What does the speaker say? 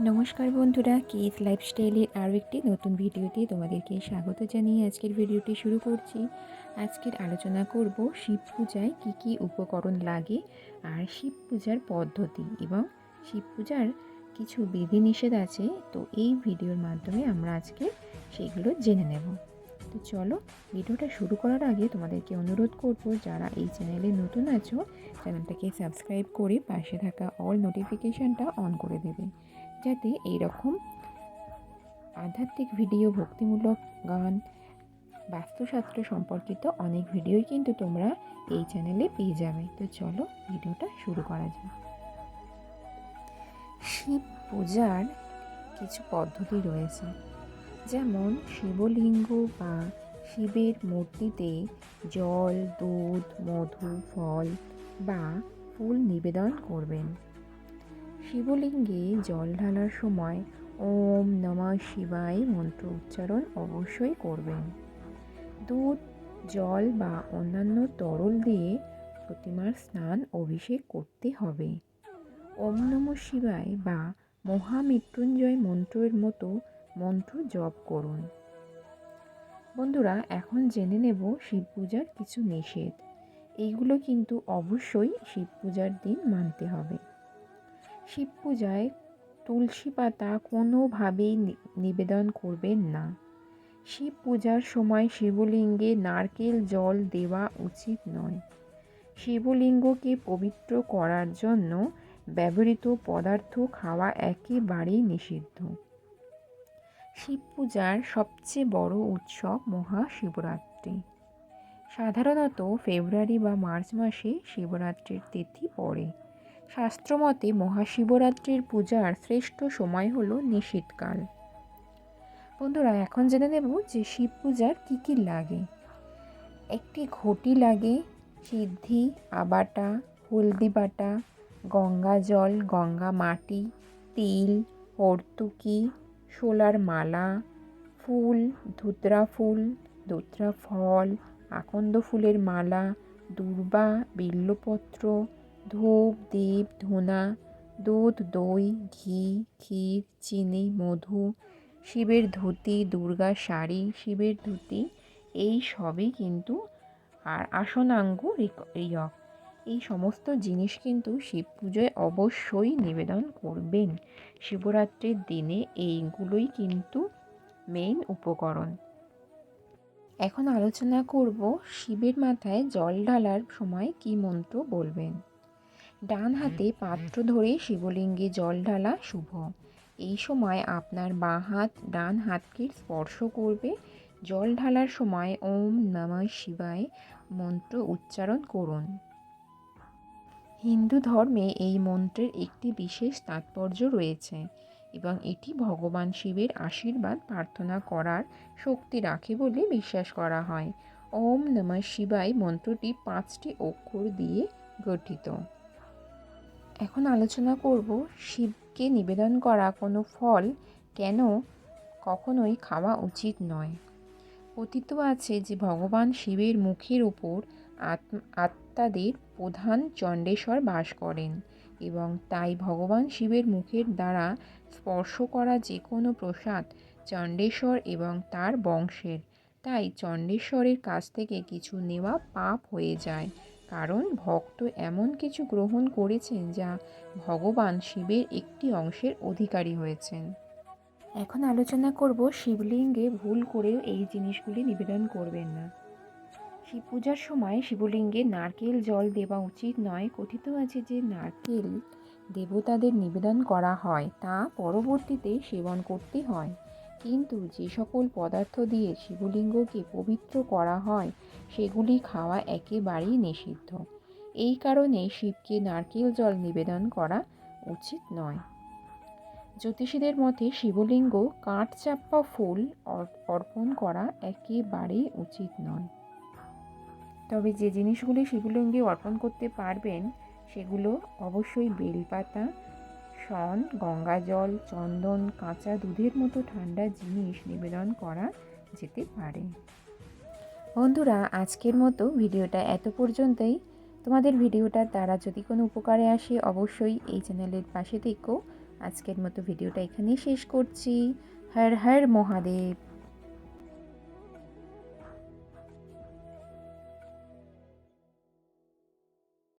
নমস্কার বন্ধুরা কেস লাইফস্টাইলের আরও একটি নতুন ভিডিওতে তোমাদেরকে স্বাগত জানিয়ে আজকের ভিডিওটি শুরু করছি। আজকের আলোচনা করব শিব পূজায় কী কী উপকরণ লাগে আর শিব পূজার পদ্ধতি এবং শিব পূজার কিছু বিধিনিষেধ আছে, তো এই ভিডিওর মাধ্যমে আমরা আজকে সেগুলো জেনে নেব। তো চলো, ভিডিওটা শুরু করার আগে তোমাদেরকে অনুরোধ করব, যারা এই চ্যানেলে নতুন আছো, চ্যানেলটাকে সাবস্ক্রাইব করে পাশে থাকা অল নোটিফিকেশানটা অন করে দেবে। যাতে এইরকম আধ্যাত্মিক ভিডিও, ভক্তিমূলক গান, বাস্তুশাস্ত্র সম্পর্কিত অনেক ভিডিওই কিন্তু তোমরা এই চ্যানেলে পেয়ে যাবে। তো চলো ভিডিওটা শুরু করা যাক। শিব পূজার কিছু পদ্ধতি রয়েছে। যেমন শিবলিঙ্গ বা শিবের মূর্তিতে জল, দুধ, মধু, ফল বা ফুল নিবেদন করবেন। শিবলিঙ্গে জল ঢালার সময় ওম নমঃ শিবায় মন্ত্র উচ্চারণ অবশ্যই করবেন। দুধ, জল বা অন্যান্য তরল দিয়ে প্রতিমার স্নান অভিষেক করতে হবে। ওম নমঃ শিবায় বা মহামৃত্যুঞ্জয় মন্ত্রের মতো মন্ত্র জপ করুন। বন্ধুরা, এখন জেনে নেব শিব পূজার কিছু নিষেধ। এইগুলো কিন্তু অবশ্যই শিব পূজার দিন মানতে হবে। শিব পূজায় তুলসী পাতা কোনোভাবেই নিবেদন করবেন না। শিব পূজার সময় শিবলিঙ্গে নারকেল জল দেওয়া উচিত নয়। শিবলিঙ্গকে পবিত্র করার জন্য ব্যবহৃত পদার্থ খাওয়া একেবারেই নিষিদ্ধ। শিব পূজার সবচেয়ে বড় উৎসব মহাশিবরাত্রি। সাধারণত ফেব্রুয়ারি বা মার্চ মাসে শিবরাত্রির তিথি পড়ে। শাস্ত্রমতে মহাশিবরাত্রির পূজার শ্রেষ্ঠ সময় হল নিশীতকাল। বন্ধুরা, এখন জেনে নেব যে শিব পূজার কী কী লাগে। একটি ঘটি লাগে, সিদ্ধি, আবাটা হলদি বাটা গঙ্গা জল, গঙ্গা মাটি, তিল হর্তুকি শোলার মালা, ফুল, ধুতরা ফুল, ধুতরা ফল, আকন্দ ফুলের মালা, দূর্বা, বিল্লপত্র ধূপ, দীপ, ধুনা, দুধ, দই, ঘি, ক্ষীর, চিনি, মধু, শিবের ধুতি, দুর্গা শাড়ি, শিবের ধুতি, এই সবই কিন্তু আর আসনাঙ্গ রিয়ক এই সমস্ত জিনিস কিন্তু শিব পুজোয় অবশ্যই নিবেদন করবেন। শিবরাত্রির দিনে এইগুলোই কিন্তু মেইন উপকরণ। এখন আলোচনা করব শিবের মাথায় জল ঢালার সময় কী মন্ত্র বলবেন? ডান হাতে পাত্র ধরে শিবলিঙ্গে জল ঢালা শুভ। এই সময় আপনার বাঁ হাত ডান হাতকে স্পর্শ করবে। জল ঢালার সময় ওম নমঃ শিবায় মন্ত্র উচ্চারণ করুন। হিন্দু ধর্মে এই মন্ত্রের একটি বিশেষ তাৎপর্য রয়েছে এবং এটি ভগবান শিবের আশীর্বাদ প্রার্থনা করার শক্তি রাখে বলে বিশ্বাস করা হয়। ওম নমঃ শিবায় মন্ত্রটি পাঁচটি অক্ষর দিয়ে গঠিত। এখন আলোচনা করব শিবকে নিবেদন করা কোনো ফল কেন কখনোই খাওয়া উচিত নয়। কথিত আছে যে ভগবান শিবের মুখের উপর আত্মাদের প্রধান চণ্ডেশ্বর বাস করেন এবং তাই ভগবান শিবের মুখের দ্বারা স্পর্শ করা যে কোনো প্রসাদ চণ্ডেশ্বর এবং তার বংশের, তাই চণ্ডেশ্বরের কাছ থেকে কিছু নেওয়া পাপ হয়ে যায়। কারণ ভক্ত এমন কিছু গ্রহণ করেছেন যা ভগবান শিবের একটি অংশের অধিকারী হয়েছেন। এখন আলোচনা করব শিবলিঙ্গে ভুল করেও এই জিনিসগুলি নিবেদন করবেন না। শিব পূজার সময় শিবলিঙ্গে নারকেল জল দেওয়া উচিত নয়। কথিত আছে যে নারকেল দেবতাদের নিবেদন করা হয়, তা পরবর্তীতে সেবন করতে হয়। কিন্তু যে সকল পদার্থ দিয়ে শিবলিঙ্গকে পবিত্র করা হয় সেগুলি খাওয়া একেবারেই নিষিদ্ধ। এই কারণে শিবকে নারকেল জল নিবেদন করা উচিত নয়। জ্যোতিষীদের মতে শিবলিঙ্গ, কাঠচাপ্পা ফুল অর্পণ করা একেবারেই উচিত নয়। তবে যে জিনিসগুলি শিবলিঙ্গে অর্পণ করতে পারবেন, সেগুলো অবশ্যই বেলপাতা, শন, গঙ্গা জল, চন্দন, কাঁচা দুধের মতো ঠান্ডা জিনিস নিবেদন করা যেতে পারে। বন্ধুরা, আজকের মতো ভিডিওটা এত পর্যন্তই। তোমাদের ভিডিওটা তারা যদি কোনো উপকারে আসে, অবশ্যই এই চ্যানেলের পাশে থেকো। আজকের মতো ভিডিওটা এখানেই শেষ করছি। হর হর মহাদেব।